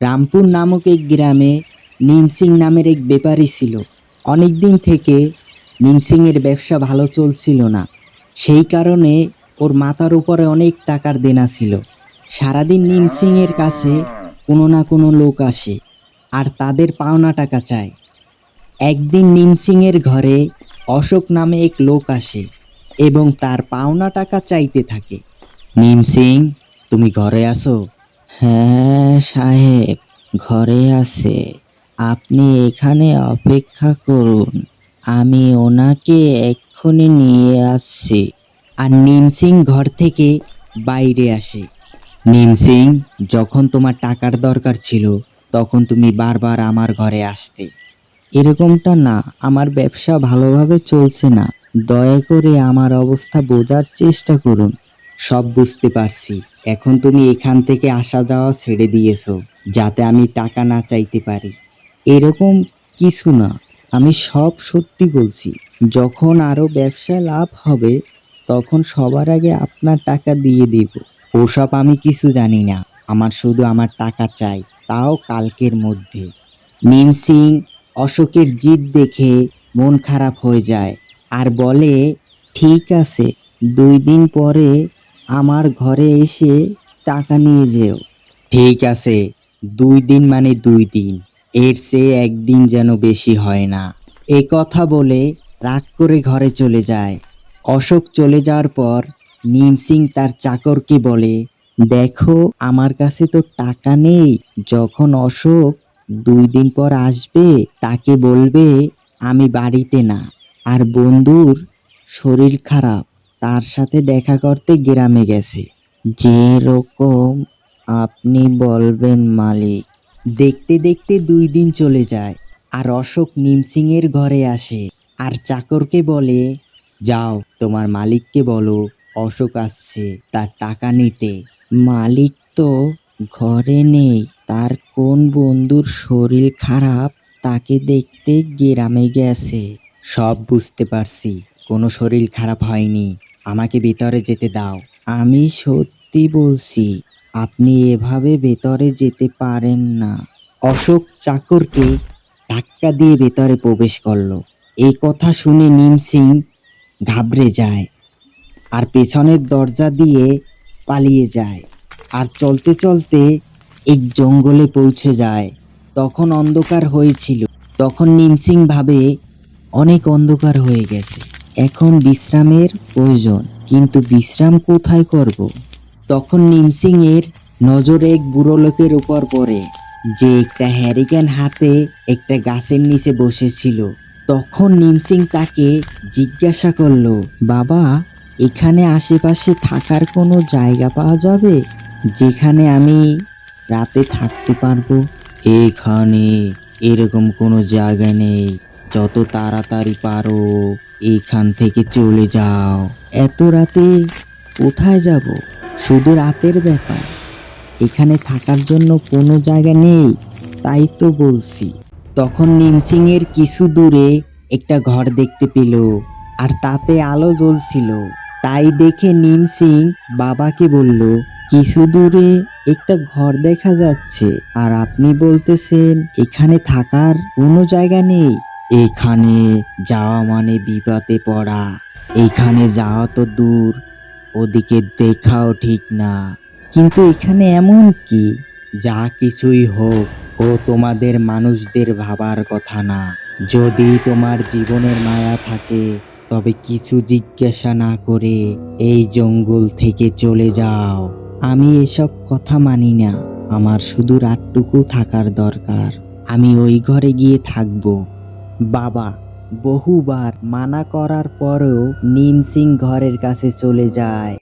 রামপুর নামক এক গ্রামে নিমসিং নামের এক ব্যাপারী ছিল। অনেক দিন থেকে নিমসিংয়ের ব্যবসা ভালো চলছিল না। সেই কারণে ওর মাথার উপরে অনেক টাকার দেনা ছিল। সারাদিন নিমসিংয়ের কাছে কোনো না কোনো লোক আসে আর তাদের পাওনা টাকা চায়। একদিন নিমসিংয়ের ঘরে অশোক নামে এক লোক আসে এবং তার পাওনা টাকা চাইতে থাকে। নিমসিং, তুমি ঘরে আসো হ্যাঁ সাহেব, ঘরে আছে। আপনি এখানে অপেক্ষা করুন। আমি ওনাকে এক্ষুনি নিয়ে আসছি। আর নিমসিং ঘর থেকে বাইরে আসে। নিমসিং, যখন তোমার টাকার দরকার ছিল, তখন তুমি বারবার আমার ঘরে আসতে। এরকমটা না, আমার ব্যবসা ভালোভাবে চলছে না। দয়া করে আমার অবস্থা বোঝার চেষ্টা করুন। সব বুঝতে পারছি। এখন তুমি এখান থেকে আসা যাওয়া ছেড়ে দিয়েছ, যাতে আমি টাকা না চাইতে পারি। এরকম কিছু না। আমি সব সত্যি বলছি। যখন আরও ব্যবসায় লাভ হবে, তখন সবার আগে আপনার টাকা দিয়ে দিব। ওসব আমি কিছু জানি না। আমার শুধু আমার টাকা চাই, তাও কালকের মধ্যে। নিম সিং, অশোকের জিদ দেখে মন খারাপ হয়ে যায়। আর বলে, ঠিক আছে, দুই দিন পরে আমার ঘরে এসে টাকা নিয়ে যেও। ঠিক আছে, দুই দিন মানে দুই দিন। এর চেয়ে একদিন যেন বেশি হয় না। এ কথা বলে রাগ করে ঘরে চলে যায়। অশোক চলে যাওয়ার পর নিম সিং তার চাকরকে বলে, দেখো, আমার কাছে তো টাকা নেই। যখন অশোক দুই দিন পর আসবে, তাকে বলবে আমি বাড়িতে না। আর বন্ধুর শরীর খারাপ। তার সাথে দেখা করতে গ্রামে গেছে। যে রকম আপনি বলবেন মালিক। দেখতে দেখতে দুই দিন চলে যায় আর অশোক নিমসিংয়ের ঘরে আসে আর চাকরকে বলে, যাও, তোমার মালিককে বলো, অশোক আসছে, তার টাকা নিতে। মালিক তো ঘরে নেই, তার কোন বন্ধুর শরীর খারাপ তাকে দেখতে গ্রামে গেছে। সব বুঝতে পারছি, কোনো শরীর খারাপ হয়নি। আমাকে ভেতরে যেতে দাও। আমি সত্যি বলছি, আপনি এভাবে ভেতরে যেতে পারেন না। অশোক চাকরকে ধাক্কা দিয়ে ভেতরে প্রবেশ করল। এই কথা শুনে নিম সিং ঘাবড়ে যায় আর পেছনের দরজা দিয়ে পালিয়ে যায় আর চলতে চলতে এক জঙ্গলে পৌঁছে যায়। তখন অন্ধকার হয়েছিল। তখন নিমসিং ভাবে, অনেক অন্ধকার হয়ে গেছে। এখন বিশ্রামের প্রয়োজন, কিন্তু বিশ্রাম কোথায় করব? তখন নিমসিং এর নজর এক বুড়ো লোকের উপর পড়ে, যে একটা হ্যারিকেন হাতে একটা গাছের নিচে বসেছিল। তখন নিমসিং তাকে জিজ্ঞাসা করল, বাবা, এখানে আশেপাশে থাকার কোনো জায়গা পাওয়া যাবে, যেখানে আমি রাতে থাকতে পারব? এখানে এরকম কোনো জায়গা নেই। যত তাড়াতাড়ি পারো, এখান থেকে চলে যাও। এত রাতে কোথায় যাব? শুধু রাতের ব্যাপার। এখানে থাকার জন্য কোনো জায়গা নেই, তাই তো বলছি। তখন নিমসিং এর কিছু দূরে একটা ঘর দেখতে পেল, আর তাতে আলো জ্বলছিল। তাই দেখে নিমসিং বাবাকে বলল, কিছু দূরে একটা ঘর দেখা যাচ্ছে, আর আপনি বলতেছেন এখানে থাকার কোনো জায়গা নেই। এখানে যাওয়া মানে বিপদে পড়া। এখানে যাওয়া তো দূর, ওদিকে দেখাও ঠিক না। কিন্তু এখানে এমন কি? যা কিছুই হোক, ও তোমাদের মানুষদের ভাবার কথা না। যদি তোমার জীবনের মায়া থাকে, তবে কিছু জিজ্ঞাসা না করে এই জঙ্গল থেকে চলে যাও। আমি এসব কথা মানি না। আমার শুধু রাতটুকু থাকার দরকার। আমি ওই ঘরে গিয়ে থাকব। বাবা বহুবার মানা করার পরেও নিম সিং ঘরের কাছে চলে যায়।